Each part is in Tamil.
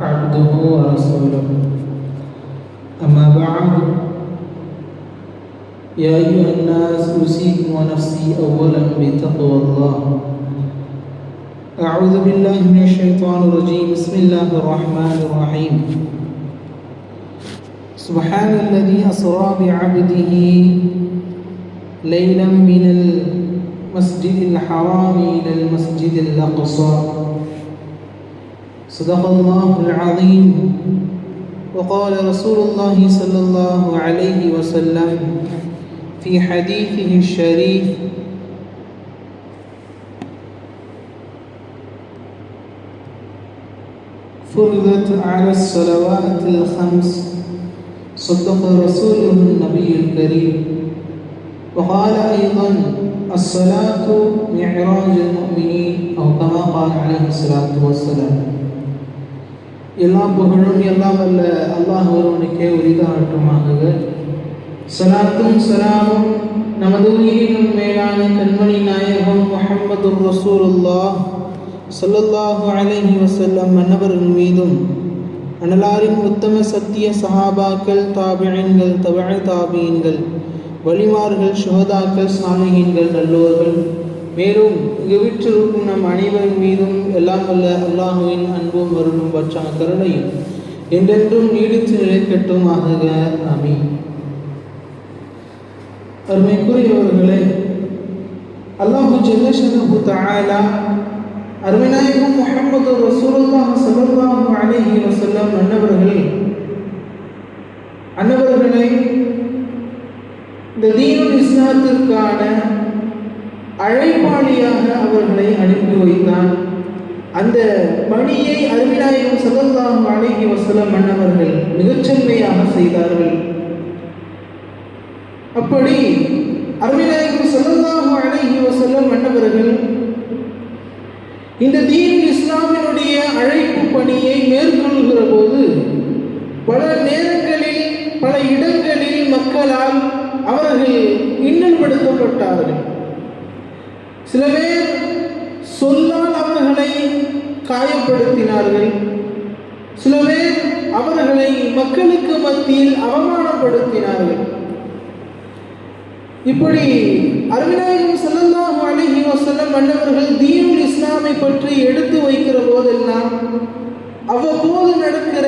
عبده ورسوله. أما بعد يا أيها الناس أوصيكم ونفسي أولا بتقوى الله. أعوذ بالله من الشيطان الرجيم. بسم الله الرحمن الرحيم. سبحان الذي أسرى بعبده ليلا من المسجد الحرام إلى المسجد الأقصى. صدق الله العظيم. وقال رسول الله صلى الله عليه وسلم في حديثه الشريف فرضت على الصلوات الخمس صدق رسوله النبي الكريم. وقال أيضا الصلاة معراج المؤمنين أو كما قال عليه الصلاة والسلام. எல்லா புகழும் எல்லாம் அல்ல. அல்லாஹ் ஒருவனுக்கே உரிதாகட்டுமாக சலாத்தும் சலாமும் நமது உயிரினும் மேலான கண்மணி நாயகம் முகமது ரசூலுல்லா ஸல்லல்லாஹு அலைஹி வசல்லம் மன்னவர்கள் மீதும் அனலாரின் உத்தம சத்திய சஹாபாக்கள் தாபியன்கள் தவழ தாபியன்கள் வலிமார்கள் சுகதாக்கள் சாலிகீன்கள் நல்லோர்கள் மேலும் இங்கு நம் அனைவரின் மீதும் எல்லாம் வல்ல அல்லாஹுவின் அன்பும் வருணும் பற்றா கருணையும் என்றென்றும் நீடித்து நிலைக்கட்டும் ஆகுக அமி அருமைக்குரியவர்களே அல்லாஹு ஜல்லஷனஹு தாயலா அருமைநாயகம் முகமது ரசூலுல்லாஹ் ஸல்லல்லாஹு அலைஹி வஸல்லம் அன்னவர்களே அன்னவர்களே இந்த தீனுல் இஸ்லாத்திற்கான அழைப்பாளியாக அவர்களை அனுப்பி வைத்தான் அந்த பணியை அருவிநாயகம் சதந்தாம் அழகி வசலம் மன்னவர்கள் மிகச்செம்மையாக செய்தார்கள். அப்படி அருவிநாயகம் சதந்தாம் அழகி வசலம் மன்னவர்கள் இந்த தீன் இஸ்லாமினுடைய அழைப்பு பணியை மேற்கொள்கிற போது பல நேரங்களில் பல இடங்களில் மக்களால் அவர்கள் இன்னல்படுத்தப்பட்டார்கள். சில பேர் சொல்லால் அவர்களை காயப்படுத்தினார்கள். சில பேர் அவர்களை மக்களுக்கு மத்தியில் அவமானப்படுத்தினார்கள். இப்படி அருவிநாயகம் செல்லல்லாஹு அலைஹி வஸல்லம் மன்னவர்கள் தீனுல் இஸ்லாமை பற்றி எடுத்து வைக்கிற போதெல்லாம் அவ்வப்போது நடக்கிற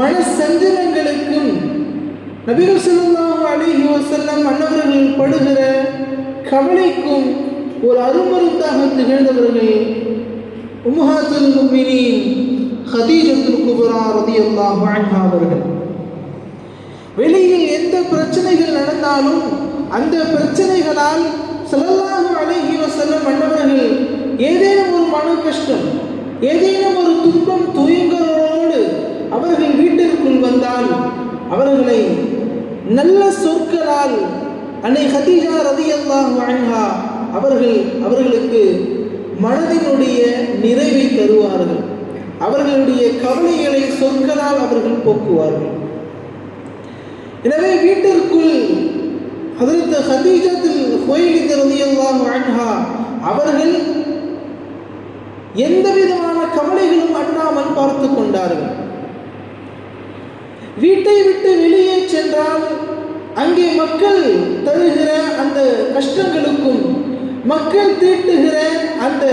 மன சஞ்சலங்களுக்கும் நபிகள் ஸல்லல்லாஹு அலைஹி வஸல்லம் மன்னவர்கள் படுகிற கவலைக்கும் ஒரு அருமருந்தாக திகழ்ந்தவர்கள் உமஹாத்துல் முஃமினீன் ஹதீஜத்துல் குபரா ரலியல்லாஹு அன்ஹா அவர்கள். வெளியில் எந்த பிரச்சனைகள் நடந்தாலும் அந்த பிரச்சனைகளால் ஸல்லல்லாஹு அழகி செல்லும் மன்னவர்கள் ஏதேனும் ஒரு மன கஷ்டம் ஏதேனும் ஒரு துன்பம் துயங்களோடு அவர்கள் வீட்டிற்குள் வந்தால் அவர்களை நல்ல சொற்களால் அன்னை ஹதீஜா ரதியல்லாஹு அன்ஹா அவர்கள் அவர்களுக்கு மனதினுடைய நிறைவை தருவார்கள். அவர்களுடைய கவலைகளை சொற்களால் அவர்கள் போக்குவார்கள். எனவே வீட்டிற்குள் அதற்கு ஹதீஜத்தில் கோயிலி ரதியல்லாஹு அன்ஹா அவர்கள் எந்த விதமான கவலைகளும் அண்ணாமல் பார்த்து கொண்டார்கள். வீட்டை விட்டு வெளியே சென்றால் அங்கே மக்கள் தருகிற அந்த கஷ்டங்களுக்கும் மக்கள் தீட்டுகிற அந்த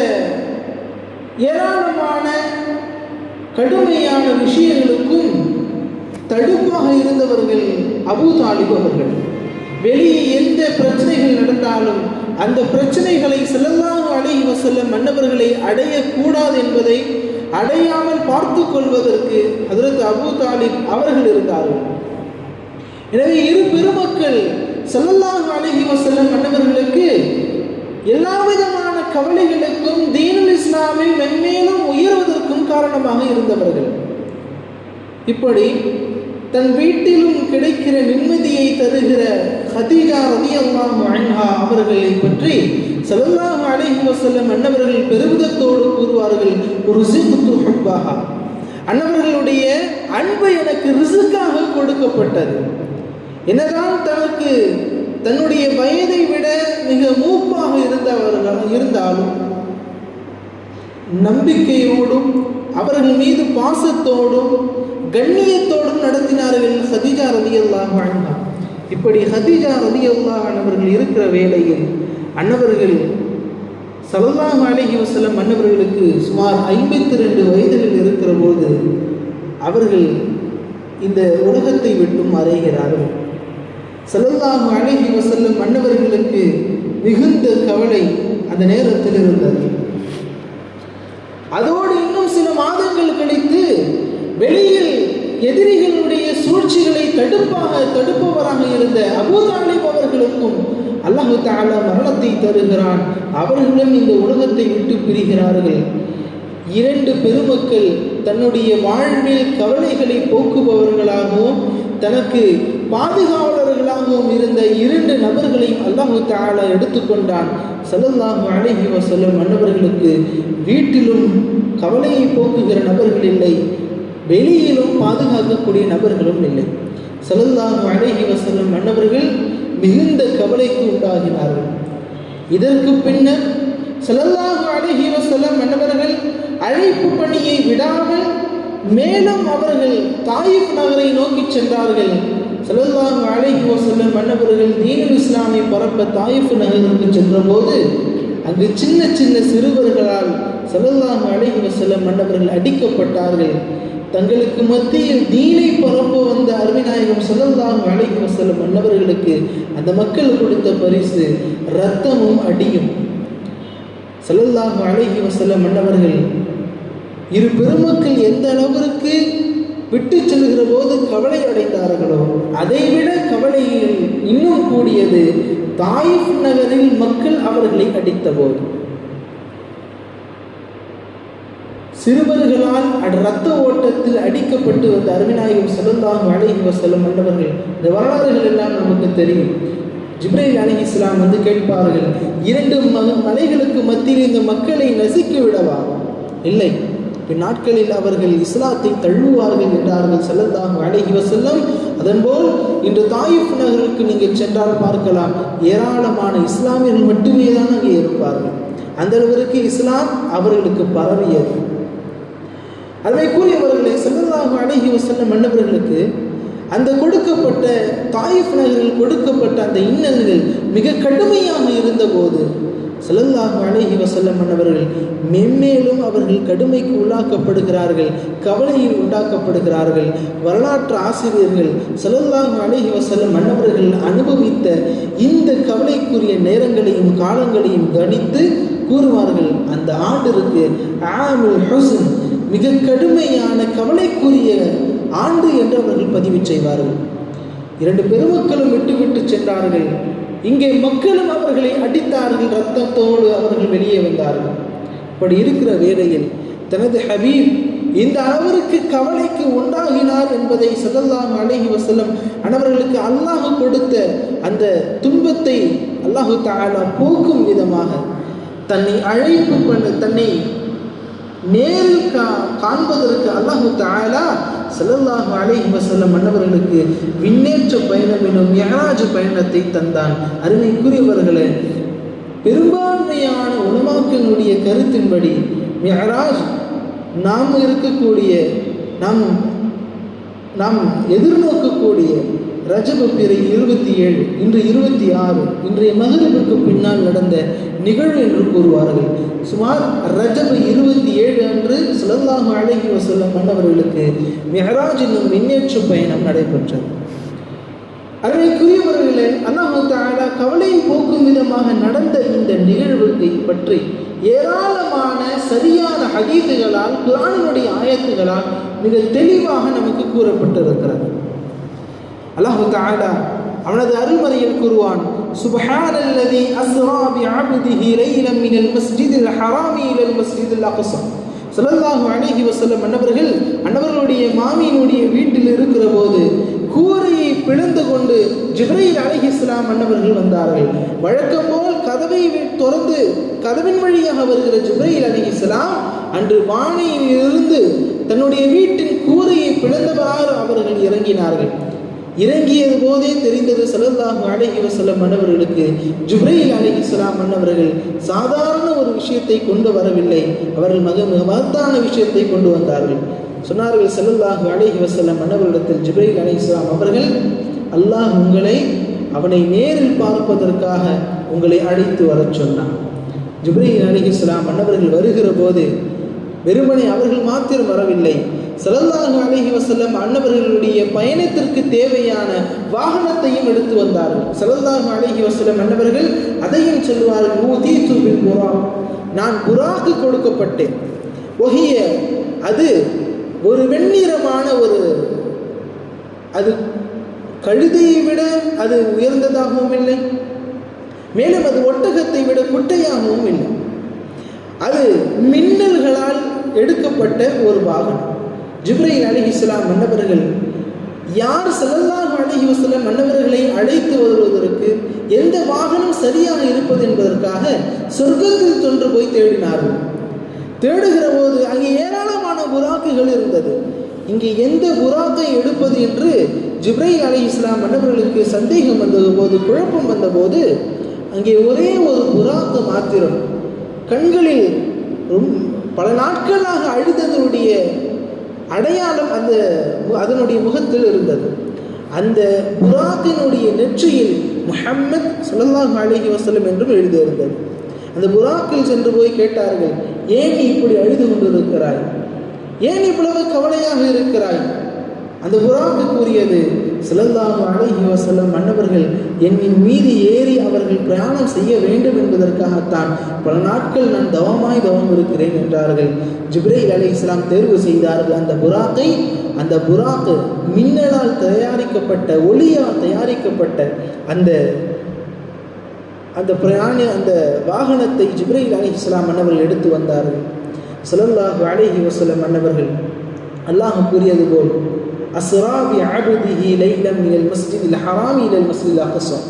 ஏராளமான கடுமையான விஷயங்களுக்கும் தடுப்பாக இருந்தவர்கள் அபு தாலிப் அவர்கள். வெளியே எந்த பிரச்சனைகள் நடந்தாலும் அந்த பிரச்சனைகளை செல்லல்லாஹு அலைஹி செல்ல மன்னவர்களை அடையக்கூடாது என்பதை அடையாமல் பார்த்து கொள்வதற்கு அதற்கு அபு தாலிப் அவர்கள் இருந்தார்கள். எனவே இரு பெருமக்கள் செல்லல்லாஹு அலைஹி செல்ல மன்னவர்களுக்கு எல்லா விதமான கவலைகளுக்கும் தீனுல் இஸ்லாமில் மென்மேலும் உயர்வதற்கும் காரணமாக இருந்தவர்கள். இப்படி தன் வீட்டிலும் கிடைக்கிற நிம்மதியை தருகிற ஹதீஜா ரதி அல்லாஹ் அன்ஹா அவர்களை பற்றி ஸல்லல்லாஹு அலைஹி வஸல்லம் அன்னவர்கள் பெருமிதத்தோடு கூறுவார்கள் ஒரு ரிசுக்கு அன்னவர்களுடைய அன்பு எனக்கு ரிசுக்காக கொடுக்கப்பட்டது. என்னதான் தனக்கு தன்னுடைய வயதை விட மிக மூப்பாக இருந்தவர்கள் இருந்தாலும் நம்பிக்கையோடும் அவர்கள் மீது பாசத்தோடும் கண்ணியத்தோடும் நடத்தினார்கள் ஹதிஜா ரதி அல்லாஹ் இப்படி ஹதீஜா ரதி அல்லாஹ் அவர்கள் இருக்கிற வேளையில் அன்னவர்கள் சல்லல்லாஹு அலைஹி வஸல்லம் அன்னவர்களுக்கு சுமார் ஐம்பத்தி ரெண்டு வயதுகள் இருக்கிற போது அவர்கள் இந்த உலகத்தை விட்டும் மறைகிறார்கள். சல்லல்லாஹு அழகி வஸல்லம் மன்னவர்களுக்கு மிகுந்த கவலை அந்த நேரத்தில் இருந்தது. அதோடு இன்னும் சில மாதங்கள் கழித்து வெளியில் எதிரிகளுடைய சூழ்ச்சிகளை தடுப்பாக தடுப்பவராக இருந்த அபூதாலிப் அவர்களுக்கும் அல்லாஹு தாலா மரணத்தை தருகிறான். அவர்களும் இந்த உலகத்தை விட்டு பிரிகிறார்கள். இரண்டு பெருமக்கள் தன்னுடைய வாழ்வில் கவலைகளை போக்குபவர்களாகவும் தனக்கு அல்லாஹும் இருந்த இரண்டு நபர்களையும் அல்லாஹு தாலா எடுத்துக்கொண்டான். சல்லல்லாஹு அழகி வஸல்லம் மன்னவர்களுக்கு வீட்டிலும் கவலையை போக்குகிற நபர்கள் இல்லை. வெளியிலும் பாதுகாக்கக்கூடிய நபர்களும் இல்லை. சல்லல்லாஹு அழகி வஸல்லம் மன்னவர்கள் மிகுந்த கவலைக்கு உண்டாகினார்கள் இதற்கு பின்னர் சலல்லாஹு அழகி வஸல்லம் மன்னவர்கள் அழைப்பு பணியை விடாமல் மேலும் அவர்கள் தாயிப் நகரை நோக்கி சென்றார்கள். சல்லல்லாஹு அலைஹி வஸல்லம் மன்னவர்கள் தீனுல் இஸ்லாமை பரப்ப தாயிஃப் நகருக்கு சென்றபோது அங்கு சின்ன சின்ன சிறுவர்களால் சல்லல்லாஹு அலைஹி வஸல்லம் மன்னவர்கள் அடிக்கப்பட்டார்கள். தங்களுக்கு மத்தியில் தீனை பரப்ப வந்த அருவிநாயகம் சல்லல்லாஹு அலைஹி வஸல்லம் மன்னவர்களுக்கு அந்த மக்கள் கொடுத்த பரிசு இரத்தமும் அடியும். சல்லல்லாஹு அலைஹி வஸல்லம் மன்னவர்கள் இரு பெருமக்கள் எந்த அளவிற்கு விட்டு செல்கிற போது கவலை அடைந்தார்களோ? அதைவிட கவலையில் இன்னும் கூடியது தாயிஃப் நகரில் மக்கள் அவர்களை அடித்தபோது. சிறுவர்களால் இரத்த ஓட்டத்தில் அடிக்கப்பட்டு வந்த அருமிநாயகம் செல்லந்தாகும் அழகி செல்லும் மன்னவர்கள் இந்த வரலாறுகள் எல்லாம் நமக்கு தெரியும். ஜிப்ரேல் அலி இஸ்லாம் வந்து கேட்பார்கள் இரண்டு ம மலைகளுக்கு மத்தியில் இந்த மக்களை நசுக்கி விடவா? இல்லை. பின்னாட்களில் அவர்கள் இஸ்லாத்தை தழுவுவார்கள் என்றார்கள் செல்லந்தாக அழகி வசல்லம் அதன்போல் இன்று தாயிஃப் நகருக்கு நீங்கள் சென்றால் பார்க்கலாம் ஏராளமான இஸ்லாமியர்கள் மட்டுமே தான் அங்கே இருப்பார்கள். அந்த அளவிற்கு இஸ்லாம் அவர்களுக்கு பரவியது. அதனை கூறியவர்களை செல்லல்லாஹு அழகி வசல்லம் மன்னவர்களுக்கு அந்த கொடுக்கப்பட்ட தாயிஃப் நகரில் கொடுக்கப்பட்ட அந்த இன்னல்கள் மிக கடுமையாக இருந்தபோது செல்லல்லாஹு அலஹி வசல்லம் மன்னவர்கள் மென்மேலும் அவர்கள் கடுமைக்கு உள்ளாக்கப்படுகிறார்கள் கவலையில் உண்டாக்கப்படுகிறார்கள். வரலாற்று ஆசிரியர்கள் செல்லல்லாஹு அலஹி வசல்லம் மன்னவர்கள் அனுபவித்த இந்த கவலைக்குரிய நேரங்களையும் காலங்களையும் கணித்து கூறுவார்கள் அந்த ஆண்டிற்கு ஆமுல் ஹசன் மிக கடுமையான கவலைக்குரிய ஆண்டு என்று அவர்கள் பதிவு செய்வார்கள். இரண்டு பெருமக்களும் விட்டு விட்டு சென்றார்கள். இங்கே மக்களும் அவர்களை அடித்தார்கள் ரத்தத்தோடு அவர்கள் வெளியே வந்தார்கள். இப்படி இருக்கிற வேளையில் தனது ஹபீப் இந்த அளவிற்கு கவலைக்கு உண்டாகினார் என்பதை சதல்லாம் அழகி வசலம் அனவர்களுக்கு அல்லாஹ் கொடுத்த அந்த துன்பத்தை அல்லாஹு தாலா போக்கும் விதமாக தன்னை அழைப்பு பண்ண தன்னை நேரில் கா காண்பதற்கு அல்லாஹு தாயலா செல்லல்லாஹு அலைஹி வசல்லம் மன்னவர்களுக்கு விண்ணேற்ற பயணம் எனும் மெஹராஜ் பயணத்தை தந்தான். அருமைக்குரியவர்களே பெரும்பான்மையான உலமாக்களுடைய கருத்தின்படி மெஹராஜ் நாம் இருக்கக்கூடிய நாம் நாம் எதிர்நோக்கக்கூடிய ரஜப பிறை இருபத்தி ஏழு இன்று இருபத்தி ஆறு இன்றைய மகரிபுக்கு பின்னால் நடந்த நிகழ்வு என்று கூறுவார்கள். சுமார் ரஜப இருபத்தி ஏழு அன்று சுலல்லாஹு அழகி வசல்லம் மன்னவர்களுக்கு மெஹராஜ் என்னும் மின்னேற்ற பயணம் நடைபெற்றது. அருமைக்குரியவர்களே அல்லாஹு தாலா கவலையை போக்கும் விதமாக நடந்த இந்த நிகழ்வுகளை பற்றி ஏராளமான சரியான ஹதீதுகளால் குரானினுடைய ஆயத்துகளால் மிக தெளிவாக நமக்கு கூறப்பட்டிருக்கிறது. அல்லாஹு தாலா அவனது அருள்மறையில் கூறுவான் சுபஹானல்லதி அஸ்ரா பிஅப்திஹி லைலம் மினல் மஸ்ஜிதில் ஹராமி இலல் மஸ்ஜிதில் அக்ஸா ஸல்லல்லாஹு அழகி வஸல்லம் அன்னவர்கள் அன்னவர்களுடைய மாமியினுடைய வீட்டில் இருக்கிற போது கூரையை பிளந்து கொண்டு ஜிப்ரையில் அலைஹிஸ்ஸலாம் அன்னவர்கள் வந்தார்கள். வழக்கம் போல் கதவை திறந்து கதவின் வழியாக வருகிற ஜிப்ரையில் அலைஹிஸ்ஸலாம் அன்று வானையில் இருந்து தன்னுடைய வீட்டின் கூரையை பிளந்தவாறு அவர்கள் இறங்கினார்கள். இறங்கியது போதே தெரிந்தது சலல்லாஹு அலைஹி வசலம் மன்னவர்களுக்கு. ஜுப்ரைல் சலாம் மன்னவர்கள் சாதாரண ஒரு விஷயத்தை கொண்டு வரவில்லை. அவர்கள் மிக மிக மகத்தான விஷயத்தை கொண்டு வந்தார்கள். சொன்னார்கள் ஸல்லல்லாஹு அலைஹி வஸல்லம் மன்னவரிடத்தில் அலி இஸ்லாம் அவர்கள் அல்லாஹ் உங்களை அவனை நேரில் பார்ப்பதற்காக உங்களை அழைத்து வரச் சொன்னான். ஜுப்ரையில் அலி இஸ்லாம் மன்னவர்கள் வருகிற போது வெறுமனே அவர்கள் மாத்திரம் வரவில்லை. ஸல்லல்லாஹு அலைஹி வசல்லம் அன்னவர்களுடைய பயணத்திற்கு தேவையான வாகனத்தையும் எடுத்து வந்தார்கள். ஸல்லல்லாஹு அலைஹி வசல்லம் அன்னவர்கள் அதையும் சொல்வார்கள் ஊதீது பில் புறா. நான் புறாக்கு கொடுக்கப்பட்டேன். ஒகிய அது ஒரு வெண்ணிறமான ஒரு அது கழுதையை விட அது உயர்ந்ததாகவும் இல்லை. மேலும் அது ஒட்டகத்தை விட குட்டையாகவும் இல்லை. அது மின்னல்களால் எடுக்கப்பட்ட ஒரு வாகனம். ஜிப்ரைல் அலி இஸ்லாம் மன்னவர்கள் யார் ஸல்லல்லாஹு அலைஹி வஸல்லம் மன்னவர்களை அழைத்து வருவதற்கு எந்த வாகனம் சரியாக இருப்பது என்பதற்காக சொர்க்கத்தில் தொன்று போய் தேடினார்கள். தேடுகிற போது அங்கே ஏராளமான புறாக்குகள் இருந்தது. இங்கே எந்த புறாக்கை எடுப்பது என்று ஜிப்ரைல் அலி இஸ்லாம் மன்னவர்களுக்கு சந்தேகம் வந்தது போது குழப்பம் வந்தபோது அங்கே ஒரே ஒரு புறாக்கு மாத்திரம் கண்களில் ரொம்ப பல நாட்களாக அழுததனுடைய அடையாளம் அந்த மு- அதனுடைய முகத்தில் இருந்தது. அந்த புறாக்கினுடைய நெற்றியில் முஹம்மத் சுல்லாஹ் அலைஹி வசலம் என்றும் எழுதியிருந்தது. அந்த புறாக்கில் சென்று போய் கேட்டார்கள் ஏன் நீ இப்படி அழுது கொண்டிருக்கிறாய்? ஏன் இவ்வளவு கவலையாக இருக்கிறாய்? அந்த புறாக்கு கூறியது ஸல்லல்லாஹு அலைஹி வஸல்லம் மன்னவர்கள் என்னின் மீது ஏறி அவர்கள் பிரயாணம் செய்ய வேண்டும் என்பதற்காகத்தான் பல நாட்கள் நான் தவமாய் தவம் இருக்கிறேன் என்றார்கள். ஜிப்ரைல் அலை இஸ்லாம் தேர்வு செய்தார்கள். அந்த புறாக்கை அந்த புறாக்கு மின்னலால் தயாரிக்கப்பட்ட ஒளியால் தயாரிக்கப்பட்ட அந்த அந்த பிரயாணி அந்த வாகனத்தை ஜிப்ரைல் அலி இஸ்லாம் மன்னவர்கள் எடுத்து வந்தார்கள். சிலல்லாஹு அலைஹி வஸல்லம் மன்னவர்கள் அல்லாஹ் கூறியது போல் அஸ்ராபி அபுதிஹி லைலம் மஸ்ஜித் இல் ஹராமி இலல் மஸ்ஜிதில் அகசம்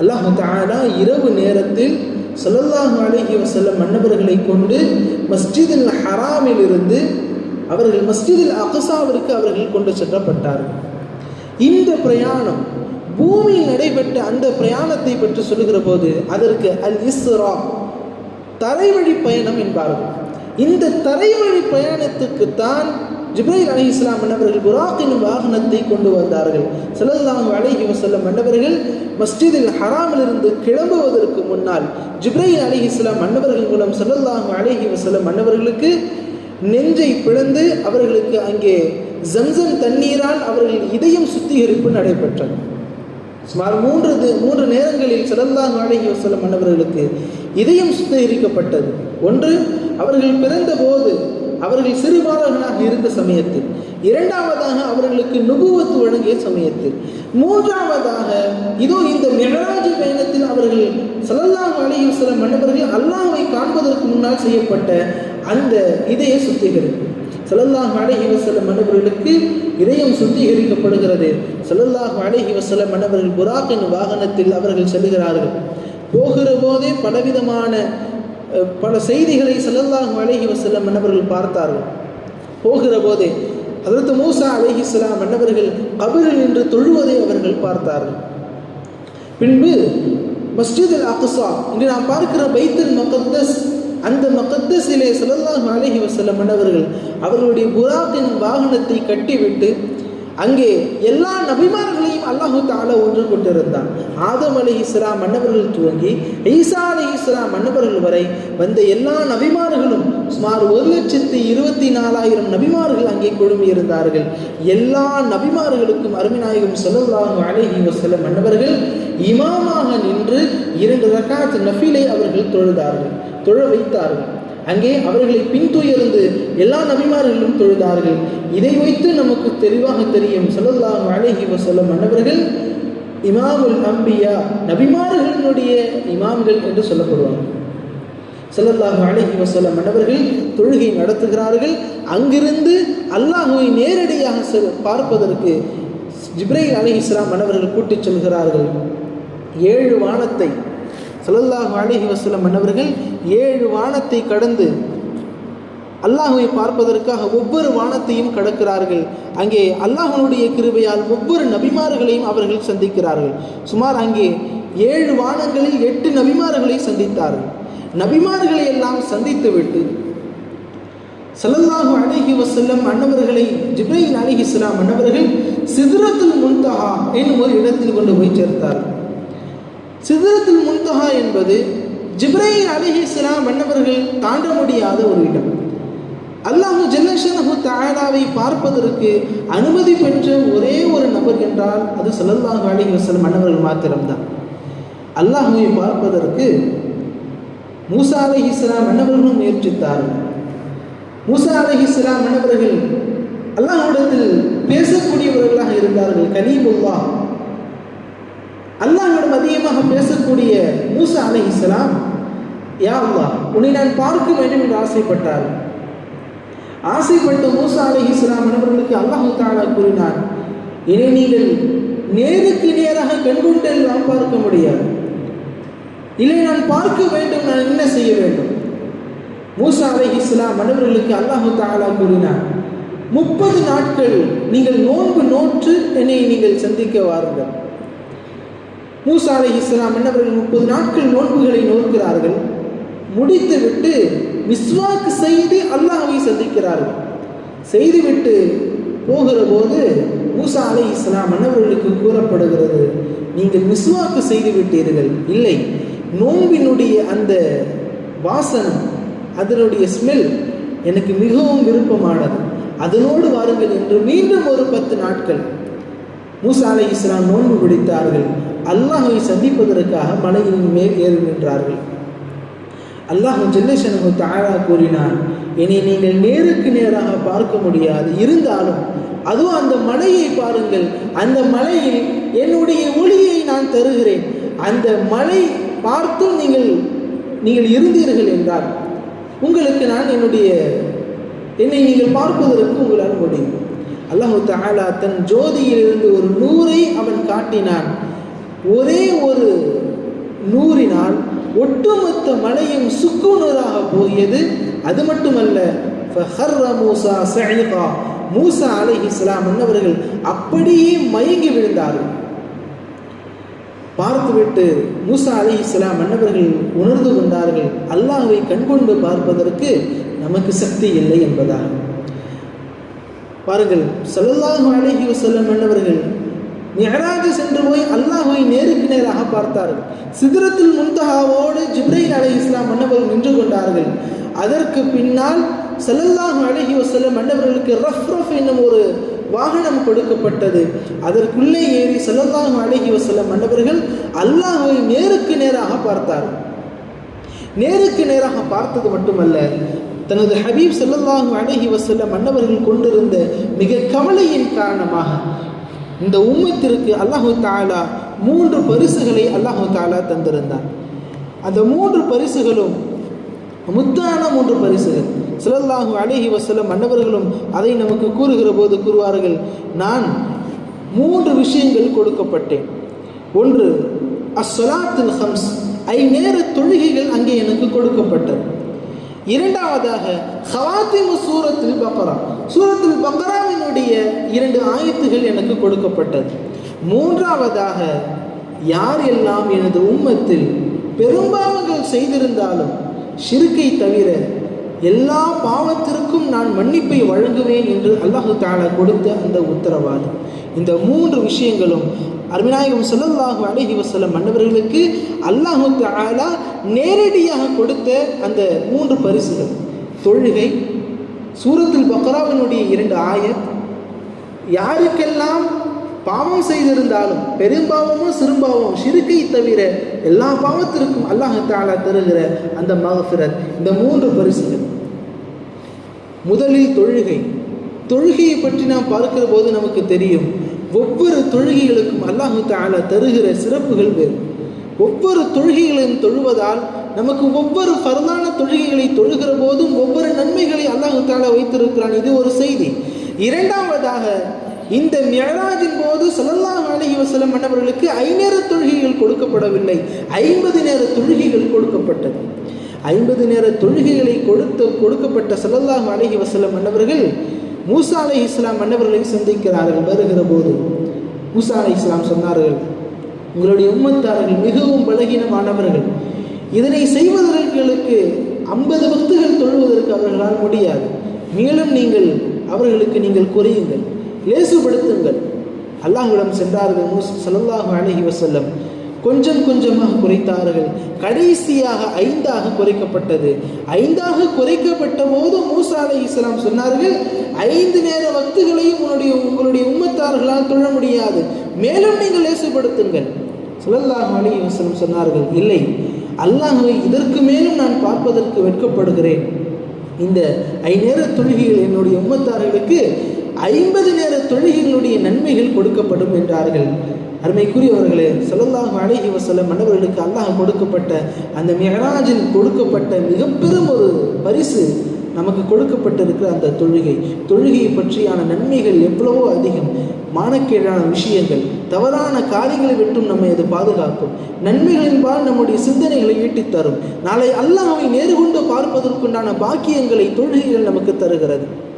அல்லாஹ் தஆலா இரவு நேரத்தில் சொல்லல்லாஹு அலஹி வசல்லம் மன்னவர்களை கொண்டு மஸ்ஜிதில் ஹராமிலிருந்து அவர்கள் மஸ்ஜிதில் அகசாவிற்கு அவர்கள் கொண்டு செல்லப்பட்டார்கள். இந்த பிரயாணம் பூமியில் நடைபெற்ற அந்த பிரயாணத்தை பற்றி சொல்லுகிற போது அதற்கு அல் இஸ்ரா தரைவழி பயணம் என்பார்கள். இந்த தரைவழி பயணத்துக்கு தான் ஜிப்ரீல் அலி இஸ்லாம் மன்னவர்கள் புராக்கின் வாகனத்தை கொண்டு வந்தார்கள். ஸல்லல்லாஹு அலைஹி வசல்லம் மன்னவர்கள் மஸ்ஜிதில் ஹராமிலிருந்து கிளம்புவதற்கு முன்னால் ஜிப்ரீல் அலி இஸ்லாம் மன்னவர்கள் மூலம் ஸல்லல்லாஹு அலைஹி வசல்லம் மன்னவர்களுக்கு நெஞ்சை பிளந்து அவர்களுக்கு அங்கே ஜம்சம் தண்ணீரால் அவர்கள் இதயம் சுத்திகரிப்பு நடைபெற்றது. சுமார் மூன்று மூன்று நேரங்களில் ஸல்லல்லாஹு அலைஹி வஸல்லம் மன்னவர்களுக்கு இதயம் சுத்திகரிக்கப்பட்டது. ஒன்று அவர்கள் பிறந்தபோது அவர்கள் சிறுபாலகனாக இருந்த சமயத்தில். இரண்டாவதாக அவர்களுக்கு நுபுவத்து வழங்கிய சமயத்தில். மூன்றாவதாக இதோ இந்த மெஹராஜ் பயணத்தில் அவர்கள் சலல்லாஹ் அலைஹி சில மன்னவர்கள் அல்லாஹை காண்பதற்கு முன்னால் செய்யப்பட்ட அந்த இதய சுத்திகரிப்பு. சலல்லாஹ் அலைஹி வஸல்லம் மன்னவர்களுக்கு இதயம் சுத்திகரிக்கப்படுகிறது. சலல்லாஹ் அலைஹி வஸல்லம் மன்னவர்கள் புராக்கின் வாகனத்தில் அவர்கள் செல்கிறார்கள் போகிற போதே பலவிதமான பல செய்திகளை ஸல்லல்லாஹு அலைஹி வசல்லம் மன்னவர்கள் பார்த்தார்கள். போகிற போது அதற்கு மூசா அலைஹிஸ்ஸலாம் மன்னவர்கள் கபரில் நின்று தொழுவதை அவர்கள் பார்த்தார்கள். பின்பு மஸ்ஜித் அல் அக்ஸா இன்று நாம் பார்க்கிற பைத்தல் மகத்தஸ் அந்த மகத்தஸிலே ஸல்லல்லாஹு அலைஹி வசல்லம் மன்னவர்கள் அவர்களுடைய புராக்கின் வாகனத்தை கட்டிவிட்டு அங்கே எல்லா நபிமார்களையும் அல்லாஹு தாலா ஒன்று கொண்டிருந்தான். ஆதம் அலி இஸ்லாம் மன்னவர்கள் துவங்கி ஈசா அலி இஸ்லாம் மன்னவர்கள் வரை வந்த எல்லா நபிமார்களும் சுமார் ஒரு லட்சத்தி இருபத்தி நாலாயிரம் நபிமார்கள் அங்கே குழுமியிருந்தார்கள். எல்லா நபிமார்களுக்கும் அருமிநாயகம் ஸல்லல்லாஹு அலைஹி வஸல்லம் மன்னவர்கள் இமாமாக நின்று இரண்டு ரகாத் நஃபிலை அவர்கள் தொழுதார்கள் தொழ வைத்தார்கள். அங்கே அவர்களை பின்துயர்ந்து எல்லா நபிமார்களும் தொழுதார்கள். இதை வைத்து நமக்கு தெளிவாக தெரியும். ஸல்லல்லாஹு அழகி வஸல்லம் மன்னவர்கள் இமாமுல் அம்பியா நபிமார்களினுடைய இமாம்கள் என்று சொல்லப்படுவாங்க. ஸல்லல்லாஹு அழகி வஸல்லம் மன்னவர்கள் தொழுகை நடத்துகிறார்கள். அங்கிருந்து அல்லாஹுவை நேரடியாக செல்- பார்ப்பதற்கு ஜிப்ரைல் இஸ்லாம் மன்னவர்கள் கூட்டிச் செல்கிறார்கள். ஏழு வானத்தை ஸல்லல்லாஹு அழகி வஸல்லம் மன்னவர்கள் ஏழு வானத்தை கடந்து அல்லாஹுவை பார்ப்பதற்காக ஒவ்வொரு வானத்தையும் கடக்கிறார்கள். அங்கே அல்லாஹனுடைய கிருபையால் ஒவ்வொரு நபிமார்களையும் அவர்கள் சந்திக்கிறார்கள். சுமார் அங்கே ஏழு வானங்களில் எட்டு நபிமார்களை சந்தித்தார்கள். நபிமார்களை எல்லாம் சந்தித்துவிட்டு சல்லல்லாஹு அழகி வசல்லம் அன்னவர்களை ஜிப்ரையில் அழகி இஸ்லாம் அன்னவர்கள் சிதறத்தில் முன்தஹா என்னும் ஒரு இடத்தில் கொண்டு போய் சேர்த்தார்கள். சிதறத்தில் முன்தஹா என்பது ஜிப்ரைல் அலைஹிஸ்ஸலாம் மன்னவர்கள் தாண்ட முடியாத ஒரு இடம். அல்லாஹு ஜல்லஷனஹு தாயாவை பார்ப்பதற்கு அனுமதி பெற்ற ஒரே ஒரு நபர் என்றால் அது ஸல்லல்லாஹு அலிஹி வசலம் மன்னவர்கள் மாத்திரம்தான். அல்லாஹுவை பார்ப்பதற்கு மூசா அலைஹிஸ்ஸலாம் மன்னவர்களும் முயற்சித்தார்கள். மூசா அலைஹிஸ்ஸலாம் மன்னவர்கள் அல்லாஹ்விடத்தில் பேசக்கூடியவர்களாக இருந்தார்கள். கலீமுல்லா அல்லாஹ்விடம் அதிகமாக பேசக்கூடிய மூசா அலைஹிஸ்ஸலாம் யா அல்லாஹ் உன்னை நான் பார்க்க வேண்டும் என்று ஆசைப்பட்டார். ஆசைப்பட்ட மூசா அலைஹிஸ்ஸலாம் அவர்களுக்கு அல்லாஹு தாலா கூறினார் இனி நீங்கள் நேருக்கு நேராக கண்கொண்டு நான் பார்க்க முடியாது. இல்லை நான் பார்க்க வேண்டும் நான் என்ன செய்ய வேண்டும்? மூசா அலை இஸ்லாம் மனிதர்களுக்கு அல்லாஹு தாலா கூறினார் முப்பது நாட்கள் நீங்கள் நோன்பு நோற்று என்னை நீங்கள் சந்திக்க வாருங்கள். மூசா அலைஹிஸ்ஸலாம் மன்னவர்கள் முப்பது நாட்கள் நோன்புகளை நோக்கிறார்கள் முடித்துவிட்டு மிஸ்வாக் செய்து அல்லாஹை சந்திக்கிறார்கள். செய்துவிட்டு போகிற போது மூசா அலை இஸ்லாம் மன்னவர்களுக்கு கூறப்படுகிறது நீங்கள் மிஸ்வாக்கு செய்து விட்டீர்கள் இல்லை நோன்பினுடைய அந்த வாசனம் அதனுடைய ஸ்மெல் எனக்கு மிகவும் விருப்பமானது. அதனோடு வாருங்கள் என்று மீண்டும் ஒரு பத்து நாட்கள் மூசா அலை இஸ்லாம் நோன்பு பிடித்தார்கள் அல்லாஹை சந்திப்பதற்காக மலையின் மேல் ஏறுகின்றார்கள் அல்லாஹ் ஜெல்லஷனு தாழா கூறினான் என்னை நீங்கள் நேருக்கு நேராக பார்க்க முடியாது. இருந்தாலும் அதுவும் அந்த மலையை பாருங்கள். அந்த மலையில் என்னுடைய ஒளியை நான் தருகிறேன். அந்த மலை பார்த்தும் நீங்கள் நீங்கள் இருந்தீர்கள் என்றால் உங்களுக்கு நான் என்னுடைய என்னை நீங்கள் பார்ப்பதற்கு உங்களால் முடியும். அல்லாஹு தாலா தன் ஜோதியிலிருந்து ஒரு நூரை அவன் காட்டினான். ஒரே ஒரு நூறினால் ஒட்டுமொத்த மலையும் சுக்குநூறாக போகியது. அது மட்டுமல்ல மூசா சஈகா மூசா அலைஹிஸ்ஸலாம் அன்னவர்கள் அப்படியே மயங்கி விழுந்தார்கள். பார்த்துவிட்டு மூசா அலி இஸ்லாம் மன்னவர்கள் உணர்ந்து கொண்டார்கள். அல்லாஹை கண்கொண்டு பார்ப்பதற்கு நமக்கு சக்தி இல்லை என்பதாக பாருங்கள் சல்லாஹு அலஹி வசல்லம் மன்னவர்கள் மிஹராஜ் சென்று போய் அல்லாஹுவை நேருக்கு நேராக பார்த்தார்கள். சிதறத்தில் முன்தஹாவோடு ஜிப்ரைல் அலை இஸ்லாம் மன்னவர்கள் நின்று கொண்டார்கள். அதற்கு பின்னால் செல்லல்லாஹு அழகி வஸல்லம் மன்னவர்களுக்கு ரஃப் ரஃப் என்னும் ஒரு வாகனம் கொடுக்கப்பட்டது. அதற்குள்ளே ஏறி செல்லல்லாஹு அழகி வஸல்லம் மன்னவர்கள் அல்லாஹுவை நேருக்கு நேராக பார்த்தார்கள் நேருக்கு நேராக பார்த்தது மட்டுமல்ல தனது ஹபீப் செல்லல்லாஹு அழகி வஸல்லம் மன்னவர்கள் கொண்டிருந்த மிக கவலையின் காரணமாக இந்த உம்மத்திற்கு அல்லாஹு தாலா மூன்று பரிசுகளை அல்லாஹு தாலா தந்திருந்தார் அந்த மூன்று பரிசுகளும் முத்தான மூன்று பரிசுகள். சிலல்லாஹு அழகி வசலம் மன்னவர்களும் அதை நமக்கு கூறுகிற போது கூறுவார்கள் நான் மூன்று விஷயங்கள் கொடுக்கப்பட்டேன். ஒன்று அஸ்ஸலாத்துல் ஹம்ஸ் ஐநேர தொழுகைகள் அங்கே எனக்கு கொடுக்கப்பட்டது. இரண்டாவதாக ஹவாத்திமு சூரத்தில் பக்ரா. சூரத்தில் பக்ராவினுடைய இரண்டு ஆயத்துகள் எனக்கு கொடுக்கப்பட்டது. மூன்றாவதாக யார் எல்லாம் எனது உம்மத்தில் பெரும்பாவங்கள் செய்திருந்தாலும் ஷிருக்கை தவிர எல்லா பாவத்திற்கும் நான் மன்னிப்பை வழங்குவேன் என்று அல்லாஹு தாலா கொடுத்த அந்த உத்தரவாதம். இந்த மூன்று விஷயங்களும் அருமிநாயகம் ஸல்லல்லாஹு அழகி வசலம் மன்னவர்களுக்கு அல்லாஹு தஆலா நேரடியாக கொடுத்த அந்த மூன்று பரிசுகள். தொழுகை சூரத்தில் பக்ராவினுடைய இரண்டு ஆயத் யாருக்கெல்லாம் பாவம் செய்திருந்தாலும் பெரும்பாவமும் சிறுபாவம் சிறுக்கை தவிர எல்லா பாவத்திற்கும் அல்லாஹ் தருகிற அந்த மகஃபிரத் இந்த மூன்று பரிசுகள். முதலில் தொழுகை. தொழுகையை பற்றி நாம் பார்க்கிற போது நமக்கு தெரியும் ஒவ்வொரு தொழுகைகளுக்கும் அல்லாஹு தாலா தருகிற சிறப்புகள் வேறு. ஒவ்வொரு தொழுகைகளையும் தொழுவதால் நமக்கு ஒவ்வொரு பரதான தொழுகைகளை தொழுகிற போதும் ஒவ்வொரு நன்மைகளை அல்லாஹு தாலா வைத்திருக்கிறான். இது ஒரு செய்தி. இரண்டாவதாக இந்த மியராஜின் போது ஸல்லல்லாஹு அலஹி வசலம் மன்னவர்களுக்கு ஐநேர தொழுகைகள் கொடுக்கப்படவில்லை. ஐம்பது நேர தொழுகைகள் கொடுக்கப்பட்டது. ஐம்பது நேர தொழுகைகளை கொடுத்து கொடுக்கப்பட்ட ஸல்லல்லாஹு அலஹி வசலம் மன்னவர்கள் மூசா அலை இஸ்லாம் மன்னவர்களை சந்திக்கிறார்கள் வருகிற போது மூசா அலை இஸ்லாம் சொன்னார்கள் உங்களுடைய உம்மத்தார்கள் மிகவும் பலகீனமானவர்கள். இதனை செய்வதற்கு ஐம்பது பக்துகள் தொழுவதற்கு அவர்களால் முடியாது. மேலும் நீங்கள் அவர்களுக்கு நீங்கள் குறையுங்கள் லேசுபடுத்துங்கள். அல்லாஹ்விடம் சென்றார்கள் மூஸ் சல்லாஹு அலஹி வசல்லம் கொஞ்சம் கொஞ்சமாக குறைத்தார்கள். கடைசியாக ஐந்தாக குறைக்கப்பட்டது. ஐந்தாக குறைக்கப்பட்ட போது மூசா அலை இஸ்லாம் சொன்னார்கள் ஐந்து நேர வக்துகளையும் உன்னுடைய உங்களுடைய உம்மத்தார்களால் தொழ முடியாது. மேலும் நீங்கள் லேசுபடுத்துங்கள். ஸல்லல்லாஹு அலி இஸ்லாம் சொன்னார்கள் இல்லை அல்லாஹ்வை இதற்கு மேலும் நான் பார்ப்பதற்கு வெட்கப்படுகிறேன். இந்த ஐநேர தொழுகைகள் என்னுடைய உம்மத்தார்களுக்கு ஐம்பது நேர தொழுகைகளுடைய நன்மைகள் கொடுக்கப்படும் என்றார்கள். அருமைக்குரியவர்களே சொல்லல்லாஹ் அழகி வஸல்லம் மன்னவர்களுக்கு அல்லாஹ் கொடுக்கப்பட்ட அந்த மெஹராஜில் கொடுக்கப்பட்ட மிக பெரும் ஒரு பரிசு நமக்கு கொடுக்கப்பட்டிருக்கிற அந்த தொழுகை. தொழுகையை பற்றியான நன்மைகள் எவ்வளவோ அதிகம். மானக்கேடான விஷயங்கள். தவறான காரியங்களை விட்டும் நம்மை அது பாதுகாக்கும். நன்மைகளின்பால் நம்முடைய சிந்தனைகளை ஈட்டித் தரும் நாளை அல்லாஹை நேர்கொண்டு பார்ப்பதற்குண்டான பாக்கியங்களை தொழுகைகள் நமக்கு தருகிறது.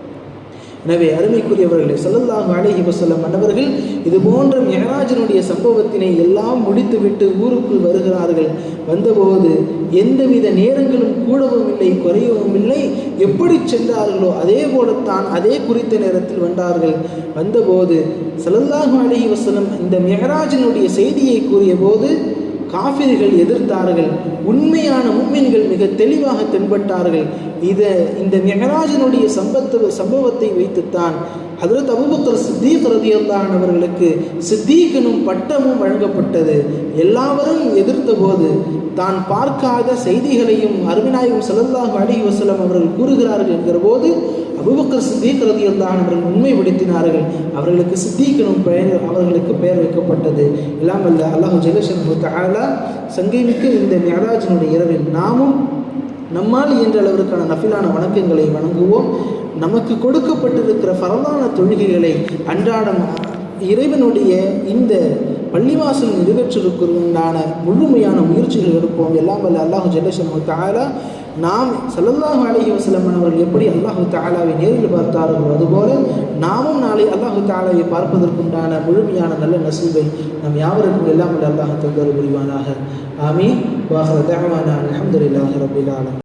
எனவே அருமைக்குரியவர்களே ஸல்லல்லாஹு அழகி வஸல்லம் மன்னவர்கள் இது போன்ற மெஹராஜனுடைய சம்பவத்தினை எல்லாம் முடித்துவிட்டு ஊருக்குள் வருகிறார்கள். வந்தபோது எந்தவித நேரங்களும் கூடவும் இல்லை குறையவும் இல்லை. எப்படி சென்றார்களோ அதே போலத்தான் அதே குறித்த நேரத்தில் வந்தார்கள். வந்தபோது ஸல்லல்லாஹு அலைஹி வசலம் இந்த மெஹராஜினுடைய செய்தியை கூறிய போது காஃபிர்கள் எதிர்த்தார்கள் உண்மையான மும்மின்கள் மிக தெளிவாக தென்பட்டார்கள். இதை இந்த மெஹராஜினுடைய சம்பத்து சம்பவத்தை வைத்துத்தான் ஹதரத் அபுபக்கர் சித்தீக் ரதியல்லான் அவர்களுக்கு சித்தீகனும் பட்டமும் வழங்கப்பட்டது. எல்லாவரும் எதிர்த்த போது தான் பார்க்காத செய்திகளையும் அருவிநாயகம் ஸல்லல்லாஹு அலைஹி வசலம் அவர்கள் கூறுகிறார்கள் என்கிற போது அபுபக்கர் சித்தீக் ரதியல்லான் அவர்கள் உண்மைப்படுத்தினார்கள் அவர்களுக்கு சித்தீக்கனும் பெயர் அவர்களுக்கு பெயர் வைக்கப்பட்டது. எல்லாம் அல்ல அல்லாஹு ஜெகஷன் தஆலா சங்கைமிக்க இந்த மியராஜினுடைய இரவில் நாமும் நம்மால் இயன்ற அளவிற்கான நஃபிலான வணக்கங்களை வணங்குவோம். நமக்கு கொடுக்கப்பட்டிருக்கிற பரவான தொழுகைகளை அன்றாடம் இறைவனுடைய இந்த பள்ளிவாசல் நிறைவேற்றிருக்குண்டான முழுமையான முயற்சிகள் எடுப்போம். எல்லாம் வல்ல அல்லாஹு ஜெல்லஷன் தாலா நாம் சல்லல்லாஹ் அலஹி வஸல்லம் அவர்கள் எப்படி அல்லாஹு தாலாவை நேரில் பார்த்தார்களோ அதுபோல நாமும் நாளை அல்லாஹு தாலாவை பார்ப்பதற்குண்டான முழுமையான நல்ல நசீவை நம் யாவருக்கும் எல்லாம் அல்லாஹ் தந்தர் புரிவானாக. ஆமீன். வாஹர தஅவானா அலமதுல்லாஹ் ரப்பில்